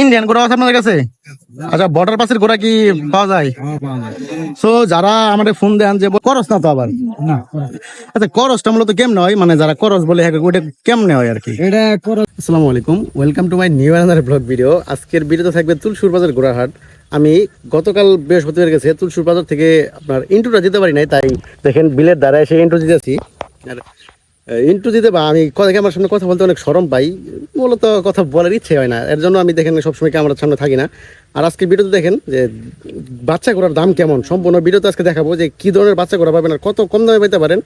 Indian ঘোড়া আছে আপনাদের কাছে? আচ্ছা বর্ডার পাসের ঘোড়া কি পাওয়া যায়? সো যারা আমাদের ফোন দেন যে করস না তো আবার? আচ্ছা করসটা মূলত কেমনে হয়? মানে যারা করস বলে হ্যাঁ ওটা কেমনে হয় আর কি? এটা আসসালামু আলাইকুম। Welcome to my new another blog video আজকের ভিডিওতে থাকবে তুলসুর বাজার গোড়াহাট আমি গতকাল বৃহস্পতিবার গেছে তুলসুর বাজার থেকে আপনার ইন্টুটা দিতে পারি নাই তাই দেখেন বিলের দ্বারা এসে ইন্টু দিতেছি। আর ইন্টু দিতে বা আমি কথা আমার সামনে কথা বলতে অনেক সরম পাই। মূলত কথা বলার ইচ্ছে হয় না। এর জন্য আমি দেখেন সবসময় ক্যামেরার সামনে থাকি না। আর আজকে ভিডিওতে দেখেন যে বাচ্চা করার দাম কেমন? সম্পূর্ণ ভিডিওতে আজকে দেখাবো যে কি ধরনের বাচ্চা করা পাবেন আর কত কম দামে পেতে পারেন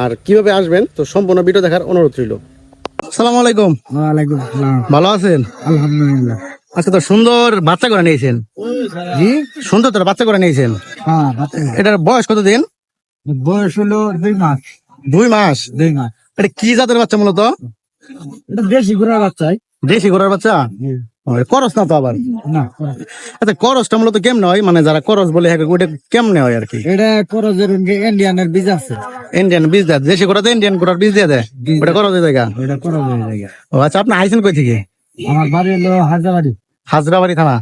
আর কীভাবে আসবেন। তো সম্পূর্ণ ভিডিও দেখার অনুরোধ রইল। আসসালামু আলাইকুম। ওয়ালাইকুম আসসালাম। ভালো আছেন? আলহামদুলিল্লাহ। আচ্ছা তো সুন্দর বাচ্চা করে নিয়েছেন। জি? সুন্দর তো বাচ্চা করে নিয়েছেন। হ্যাঁ এটার বয়স কত দিন বয়স হলো দুই মাস। দুই মাস? দুই মাস। এটা কি জাতের বাচ্চা মূলত? এটা দেশি ঘোড়ার বাচ্চাই দেশি ঘোড়ার বাচ্চা? করস না তো আবার? না আচ্ছা করসটা মূলত কেমনে হয়? মানে যারা করস বলে হ্যাঁ ওটা কেমনে হয় আর কি? এটা করজের ইন্ডিয়ানের বীজ আছে। ইন্ডিয়ান বীজ দেয়? দেশি ঘোড়াতে ইন্ডিয়ান ঘোড়ার বীজ দিয়ে দেয়? ওটা করস জায়গা? এটা করজের জায়গা। ও আচ্ছা আপনি আইসেন কই থেকে? আমার বাড়ি হলো হাজাবাড়ি। হাজরাবাড়ি থানা?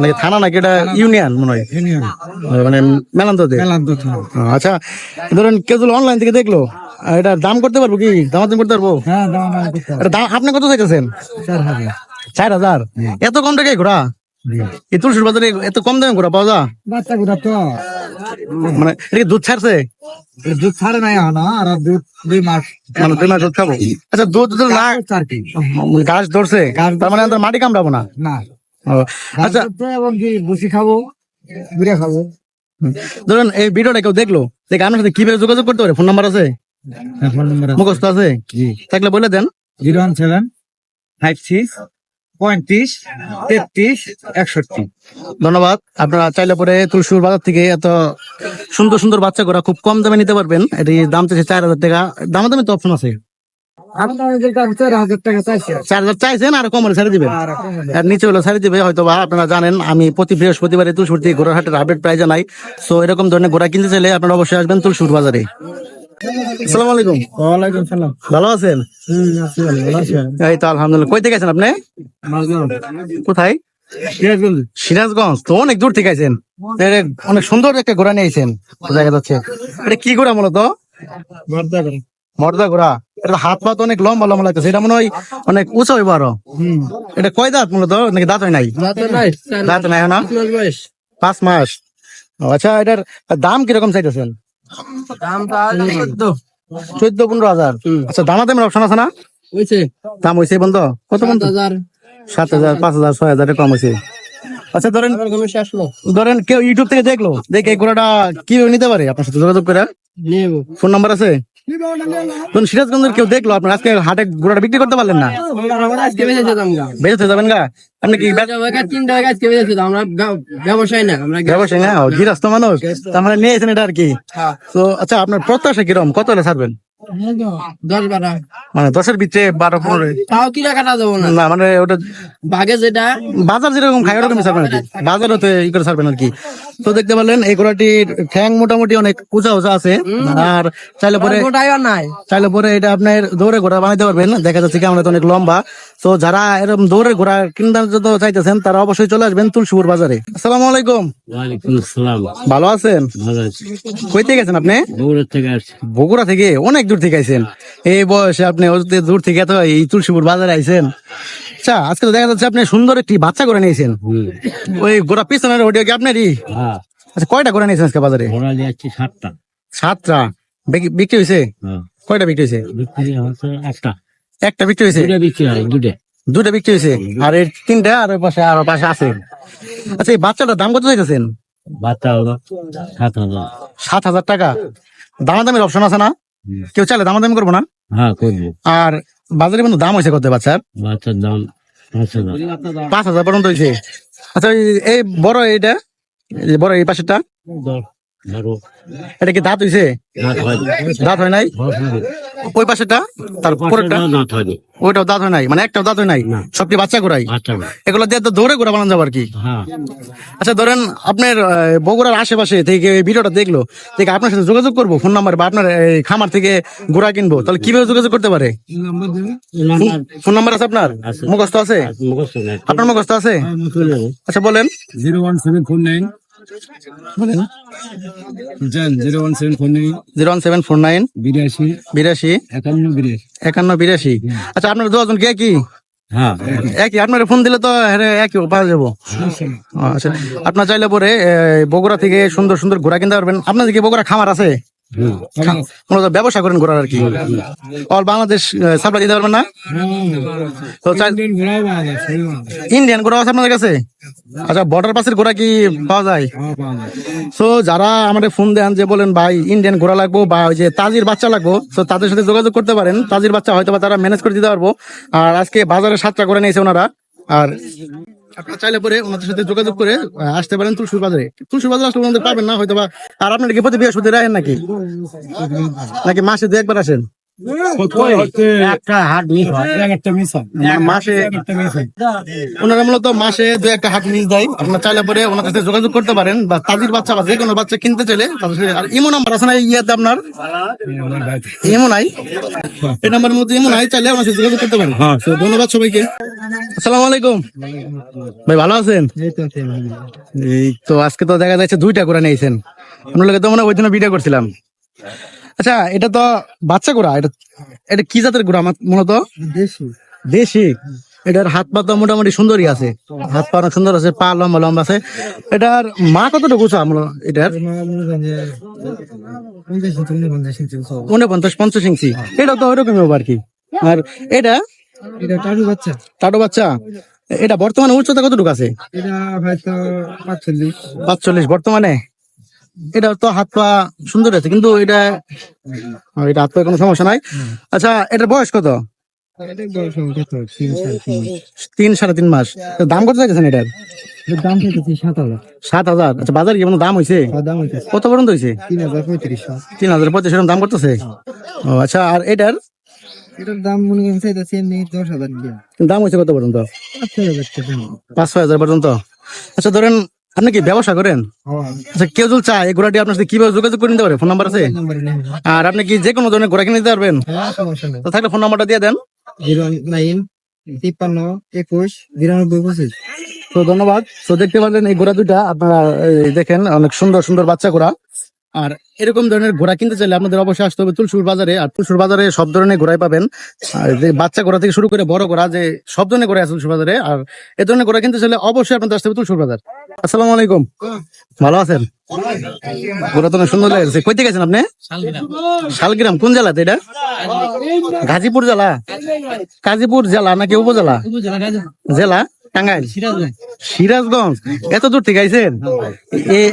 নাকি থানা নাকি এটা ইউনিয়ন মনে হয়? ইউনিয়ন। মানে মেলান্ততে মেলান্ত আচ্ছা ধরেন কেউ অনলাইন থেকে দেখল। এটা দাম করতে পারব কি? দাম করতে পারব? হ্যাঁ দাম। এটা আপনি কত চাইতেছেন? চার হাজার। এত কম টাকায় এই তুলসুর বাজারে এত কম দামে ঘোড়া পাওয়া যায়? বাচ্চা তো। মানে এটা দুধ ছাড়ছে? দুধ ছাড়ে নাই এখনও আর দুধ দুই মাস মানে দুই মাস দুধ খাব। আচ্ছা দুধ না ঘাস ধরছে তার মানে মাটি কামড়াবো না? না। আচ্ছা। এবং কি বসি খাব ঘুরে খাব। ধরুন এই ভিডিওটা কেউ দেখল দেখে আপনার সাথে কীভাবে যোগাযোগ করতে পারে? ফোন নাম্বার আছে? ফোন নম্বর মুখস্থ আছে? থাকলে বলে দেন। Zero one seven five six পঁয়ত্রিশ তেত্রিশ একষট্টি। ধন্যবাদ। আপনারা চাইলে পরে তুলসুর বাজার থেকে এত সুন্দর সুন্দর বাচ্চা করা খুব কম দামে নিতে পারবেন। এটি দাম চাইছে চার হাজার টাকা। দামে দামে তো অপশন আছে। আপনাদের কাছে চার হাজার টাকা চাইছে চার হাজার চাইছেন আর কম হলে দিবেন। আর কম হলে। আর নিচে হলো ছাড়ি দিবে হয়তো বা আপনারা জানেন আমি প্রতি বৃহস্পতিবারে তুলসুর থেকে ঘোড়ার হাটের আপডেট প্রায় জানাই। সো এরকম ধরনের ঘোড়া কিনতে চাইলে আপনারা অবশ্যই আসবেন তুলসুর বাজারে। আসসালামু আলাইকুম। ওয়ালাইকুম সালাম। ভালো আছেন? হুম, আছি ভালো, ভালো আছেন? এই তো আলহামদুলিল্লাহ। কই থেকে আছেন আপনি? কোথায়? সিরাজগঞ্জ। তো অনেক দূর থেকে আছেন অনেক সুন্দর একটা ঘোড়া নিয়েছেন দেখা যাচ্ছে। এটা কি ঘোড়া মূলত? বর্ধাপুর। মর্দা ঘোড়া। হাত পা তো অনেক লম্বা লম্বা লাগতেছে। এটা মনে হয় অনেক উঁচু হইব আরও। এটা কয় দাঁত মূলত? নাকি দাঁত হয় নাই? দাঁত নাই। না? পাঁচ মাস আচ্ছা এটার দাম কীরকম চাইতেছেন? চোদ্দ। পনেরো হাজার। আচ্ছা দামা দামের অপশন আছে না? দাম হয়েছে বন্ধ কত বন্ধ সাত হাজার পাঁচ হাজার ছয় হাজার কম হয়েছে আচ্ছা ধরেন ধরেন কেউ ইউটিউব থেকে দেখল দেখে এই ঘোড়াটা কীভাবে নিতে পারে? আপনার সাথে যোগাযোগ করে। ফোন নাম্বার আছে? সিরাজগঞ্জের কেউ দেখল? আপনার আজকে হাটে ঘোড়াটা বিক্রি করতে পারলেন না? বেঁচে যাবেন গা। আপনি কি ব্যবসায় না ব্যবসায় না মানুষ। তার মানে নিয়েছেন এটা আর কি। তো আচ্ছা আপনার প্রত্যাশা কিরম কত হলে ছাড়বেন? মানে দশের ভিতরে বারো পনেরো তাও কিনা কাটা দেবো না? না মানে ওটা বাঘে যেটা বাজার যেরকম খাই ওরকমই ছাড়বেন আর কি বাজারও তো ই করে ছাড়বেন আর কি তো দেখতে পারলেন এই ঘোড়াটির ঠ্যাং মোটামুটি অনেক উঁচা উঁচা আছে। আর চাইলে পরে চাইলে পরে এটা আপনার দৌড়ে ঘোড়া বানাইতে পারবেন দেখা যাচ্ছে কি আমরা তো অনেক লম্বা। তো যারা এরকম দৌড়ে ঘোড়া কিনতে যত চাইতেছেন তারা অবশ্যই চলে আসবেন তুলসুপুর বাজারে। আসসালামু আলাইকুম। ভালো আছেন? ভালো আছি। কইতে গেছেন আপনি? বগুড়া থেকে বগুড়া থেকে? অনেক দূর থেকে আইছেন। এই বয়সে আপনি দূর থেকে এত এই তুলসীপুর বাজারে আইছেন। আচ্ছা আজকে তো দেখা যাচ্ছে আপনি সুন্দর একটি বাচ্চা করে নিয়েছেন। ওই গোটা পিছনের ওটা কি আপনারই? হ্যাঁ। আচ্ছা কয়টা করে নিয়েছেন আজকে বাজারে? সাতটা। সাতটা। বিক্রি- হয়েছে হ্যাঁ। কয়টা বিক্রি হয়েছে একটা। একটা বিক্রি হয়েছে দুটা বিক্রি হয় দুটা দুটা বিক্রি হয়েছে আর এই তিনটা আর ওই পাশে আর পাশে আছে। আচ্ছা এই বাচ্চাটার দাম কত চাইতেছেন? বাচ্চা সাত হাজার। টাকা হাজার টাকা। দামাদামির অপশন আছে না। কেউ চাইলে দামাদামি করব না? হ্যাঁ করব। আর বাজারে কিন্তু দাম হয়েছে করতে বাচ্চার? বাচ্চার দাম পাঁচ হাজার। পর্যন্ত হয়েছে। আচ্ছা এই- এই বড় এইটা বড় এই পাশেরটা? এটা কি দাঁত হয়েছে? দাঁত হয় নাই। ওই পাশেটা হয়নি ওইটাও দাঁত হয় নাই? মানে একটাও দাঁত হয় নাই। সবটি বাচ্চা বাচ্চা এগুলো দিয়ে তো দৌড়ে ঘোরা বানানো যাবে আর কি। হ্যাঁ। আচ্ছা ধরেন আপনার বগুড়ার আশেপাশে থেকে এই ভিডিওটা দেখল দেখে আপনার সাথে যোগাযোগ করব ফোন নাম্বার বা আপনার এই খামার থেকে ঘোড়া কিনবো তাহলে কীভাবে যোগাযোগ করতে পারে? ফোন নাম্বার আছে আপনার? মুখস্থ আছে? আপনার মুখস্থ আছে? আচ্ছা বলেন। Zero one seven four nine zero one seven four nine. Zero one seven four nine বিরাশি। বিরাশি। একান্ন বিরাশি। একান্ন বিরাশি। আচ্ছা আপনার দুজন কে কি হ্যাঁ একই। আপনার ফোন দিলে তো একই পাওয়া যাব। আচ্ছা আপনার চাইলে পরে বগুড়া থেকে সুন্দর সুন্দর ঘোড়া কিনতে পারবেন। আপনাদের কি বগুড়া খামার আছে? মূলত ব্যবসা করেন ঘোড়ার আর কি। অল বাংলাদেশ সাপ্লাই দিতে পারবেন না? তো ইন্ডিয়ান ঘোড়া আছে আপনাদের কাছে? আচ্ছা বর্ডার পাসের ঘোড়া কি পাওয়া যায়? তো যারা আমাদের ফোন দেন যে বলেন ভাই ইন্ডিয়ান ঘোড়া লাগবো বা ওই যে তাজির বাচ্চা লাগবো তো তাদের সাথে যোগাযোগ করতে পারেন। তাজির বাচ্চা হয়তো বা তারা ম্যানেজ করে দিতে পারব। আর আজকে বাজারে সাতটা করে নিয়েছে ওনারা। আর আপনারা চাইলে পরে ওনাদের সাথে যোগাযোগ করে আসতে পারেন তুলসুর বাজারে। তুলসুর বাজারে আসলে ওনাদের পাবেন না হয়তো বা আর আপনার কি প্রতি বৃহস্পতি রাখেন নাকি? নাকি মাসে দু একবার আসেন? হয়। হয় মাসে একটা ওনারা মূলত মাসে দু একটা হাট মিস দেয়। আপনার চাইলে পরে ওনাদের সাথে যোগাযোগ করতে পারেন বা তাজির বাচ্চা বা যে কোনো বাচ্চা কিনতে চাইলে তাদের সাথে আর ইমো নাম্বার আছে না ইয়েতে আপনার? ইমো নাই? এই নাম্বারের মধ্যে ইমো নাই চাইলে আমার সাথে যোগাযোগ করতে পারেন। হ্যাঁ। ধন্যবাদ সবাইকে। আসসালামু আলাইকুম। ভাই ভালো আছেন? এই তো আজকে তো দেখা যাচ্ছে দুইটা করে নিয়েছেন আপনার লোকে তো মনে হয় ওই জন্য ভিডিও করছিলাম। আচ্ছা এটা তো বাচ্চা গোড়া এটা এটা কি জাতের গোড়া আমার মূলত? দেশি। দেশি? এটার হাত পা তো মোটামুটি সুন্দরই আছে। হাত পা অনেক সুন্দর আছে পা লম্বা লম্বা আছে। এটার মা কতটুকু আমরা এটার? উনপঞ্চাশ পঞ্চাশ ইঞ্চি। এটা তো ওইরকমই হবে আর কি। আর এটা? এটা টাটু বাচ্চা। টাটো বাচ্চা। এটা বর্তমানে উচ্চতা কতটুকু আছে? এটা পাঁচচল্লিশ। বর্তমানে? এটা তো হাত পা সুন্দর আছে কিন্তু এটা এটা হাত পা কোনো সমস্যা নাই। আচ্ছা এটার বয়স কত? এটা বয়স কত তিন সাড়ে তিন মাস। দাম কত চাইছেন এটার? এটার দাম চাইতেছি সাত হাজার। সাত হাজার আচ্ছা বাজার কি দাম হয়েছে কত পর্যন্ত হয়েছে তিন হাজার তিন হাজার দাম করতেছে? ও আচ্ছা আর এটার? এটার দাম মনে করেন চাইতেছি এমনি দশ হাজার দাম হয়েছে কত পর্যন্ত? পাঁচ ছয় হাজার পর্যন্ত। আচ্ছা ধরেন আপনি কি ব্যবসা করেন? হ্যাঁ। আচ্ছা কেউ যদি চায় এই ঘোড়াটি আপনার সাথে কীভাবে যোগাযোগ করে নিতে পারে? ফোন নাম্বার আছে? আর আপনি কি যে কোনো ধরনের ঘোড়া কিনে নিতে পারবেন? তাহলে সমস্যা নেই। তো থাকলে ফোন নাম্বারটা দিয়ে দেন। জিরো নাইন তিপ্পান্ন একুশ বিরানব্বই পঁচিশ। তো ধন্যবাদ। তো দেখতে পারলেন এই ঘোড়া দুটা আপনারা দেখেন অনেক সুন্দর সুন্দর বাচ্চা ঘোড়া। আর এরকম ধরনের ঘোড়া কিনতে চাইলে আপনাদের অবশ্যই আসতে হবে তুলসুর বাজারে। আর তুলসুর বাজারে সব ধরনের ঘোড়াই পাবেন। আর যে বাচ্চা ঘোড়া থেকে শুরু করে বড় ঘোড়া যে সব ধরনের ঘোড়া আছে তুলসুর বাজারে। আর এ ধরনের ঘোড়া কিনতে চাইলে অবশ্যই আপনাদের আসতে হবে তুলসুর বাজার। আসসালামু আলাইকুম। ভালো আছেন? ঘোড়া তো অনেক সুন্দর লাগছে। কই থেকে গেছেন আপনি? শালগ্রাম। কোন জেলাতে এটা? গাজীপুর জেলা? গাজীপুর জেলা নাকি উপজেলা? জেলা? টাঙ্গাইল? সিরাজগঞ্জ। এত দূর থেকে আইছেন?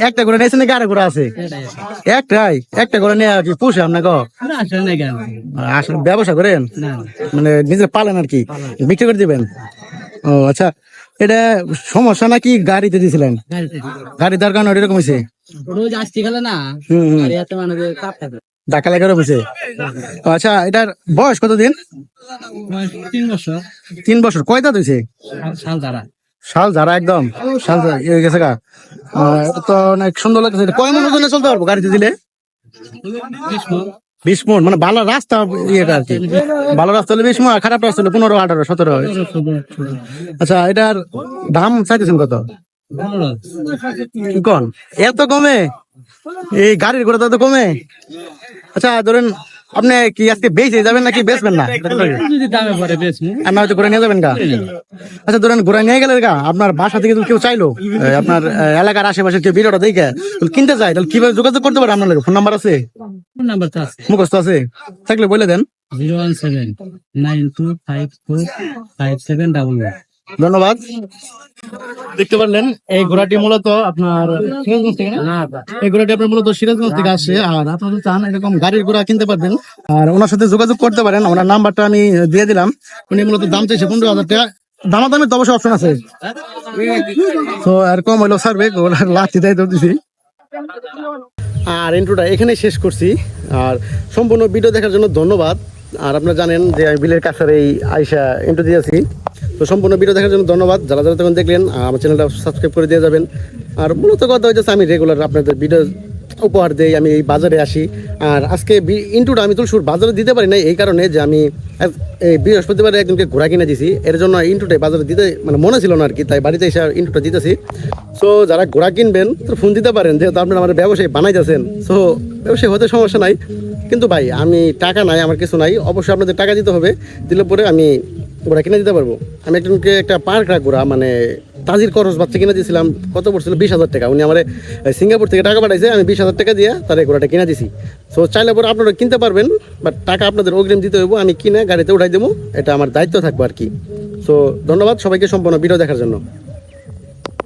একটা করে নিয়েছেন আরেক করে আছে? একটাই একটা করে নিয়ে কি পুষে আপনাকে আসলে ব্যবসা করেন? মানে নিজে পালেন আর কি? বিক্রি করে দিবেন? ও আচ্ছা। এটা সমস্যা নাকি গাড়িতে দিয়েছিলেন গাড়ি দরকার এরকম হয়েছে রোজ আসতে গেলে না। ঢাকা লেগে হয়েছে আচ্ছা এটার বয়স কতদিন? তিন বছর। তিন বছর। কয় দাঁত হয়েছে? সাল তারা শাল যারা একদম? শাল গেছে গা। তো অনেক সুন্দর লাগছে কয় মন ওজনে চলতে পারব গাড়িতে দিলে? বিশ মন। মানে ভালো রাস্তা ইয়েটা আর কি। ভালো রাস্তা হলে বিশ মন খারাপ রাস্তা হলে পনেরো আঠারো সতেরো। আচ্ছা এটার দাম চাইতেছেন কত? কন? এত কমে? এই গাড়ির ঘোড়া তো কমে। আচ্ছা ধরেন আপনি কি আজকে বেঁচে যাবেন নাকি বেচবেন না? আমি হয়তো ঘুরে নিয়ে যাবেন গা। আচ্ছা ধরেন ঘুরে নিয়ে গেলে গা আপনার বাসা থেকে কেউ চাইলো আপনার এলাকার আশেপাশে কেউ ভিডিওটা দেখে কিনতে চাই তাহলে কীভাবে যোগাযোগ করতে পারে আপনার ফোন নাম্বার আছে? ফোন নাম্বার আছে। মুখস্থ আছে? থাকলে বলে দেন। Zero one seven nine two five four five seven double one. ধন্যবাদ। দেখতে পারলেন এই ঘোড়াটি মূলত আপনার সিরাজগঞ্জ থেকে না? এই ঘোড়াটি আপনার মূলত সিরাজগঞ্জ থেকে আসে। আর আপনারা চান এরকম গাড়ির ঘোড়া কিনতে পারবেন। আর ওনার সাথে যোগাযোগ করতে পারেন। ওনার নাম্বারটা আমি দিয়ে দিলাম। উনি মূলত দাম চাইছে পনেরো হাজার টাকা। দামাদামি তো অবশ্যই অপশন আছে। তো আর কম হইল সার্ভে ওনার লাস্ট দেয় দিছি। আর ইন্ট্রোটা এখানেই শেষ করছি। আর সম্পূর্ণ ভিডিও দেখার জন্য ধন্যবাদ। আর আপনারা জানেন যে আমি বিলের কাছার এই আইসা ইন্টু দিয়েছি তো সম্পূর্ণ ভিডিও দেখার জন্য ধন্যবাদ। যারা যারা তখন দেখলেন আমার চ্যানেলটা সাবস্ক্রাইব করে দিয়ে যাবেন। আর মূলত কথা হচ্ছে, আমি রেগুলার আপনাদের ভিডিও উপহার দেই, আমি এই বাজারে আসি। আর আজকে ইন্টুটা আমি তুলসুর বাজারে দিতে পারি না এই কারণে যে আমি এই বৃহস্পতিবারে একজনকে ঘোড়া কিনে দিছি। এর জন্য ইন্টুটাই বাজারে দিতে মানে মনে ছিল না আর কি, তাই বাড়িতে এসে ইন্টুটা দিতেছি। সো যারা ঘোড়া কিনবেন, তো ফোন দিতে পারেন, যেহেতু আপনারা আমার ব্যবসায়ী বানাইতেছেন। সো ব্যবসায়ী হতে সমস্যা নাই। কিন্তু ভাই, আমি টাকা নাই, আমার কিছু নাই। অবশ্যই আপনাদের টাকা দিতে হবে। দিলে পরে আমি ঘোড়া কিনে দিতে পারব। আমি একজনকে একটা পার্ক রাখব মানে তাজির খরচ বাচ্চা কিনে দিয়েছিলাম, কত পড়ছিল? বিশ হাজার টাকা। উনি আমার সিঙ্গাপুর থেকে টাকা পাঠাইছে, আমি বিশ হাজার টাকা দিয়ে তার ঘোড়াটা কিনে দিছি। সো চাইলে পরে আপনারা কিনতে পারবেন বাট টাকা আপনাদের অগ্রিম দিতে হইব, আমি কিনে গাড়িতে উঠাই দেবো, এটা আমার দায়িত্ব থাকব আর কি। সো ধন্যবাদ সবাইকে সম্পূর্ণ ভিডিও দেখার জন্য।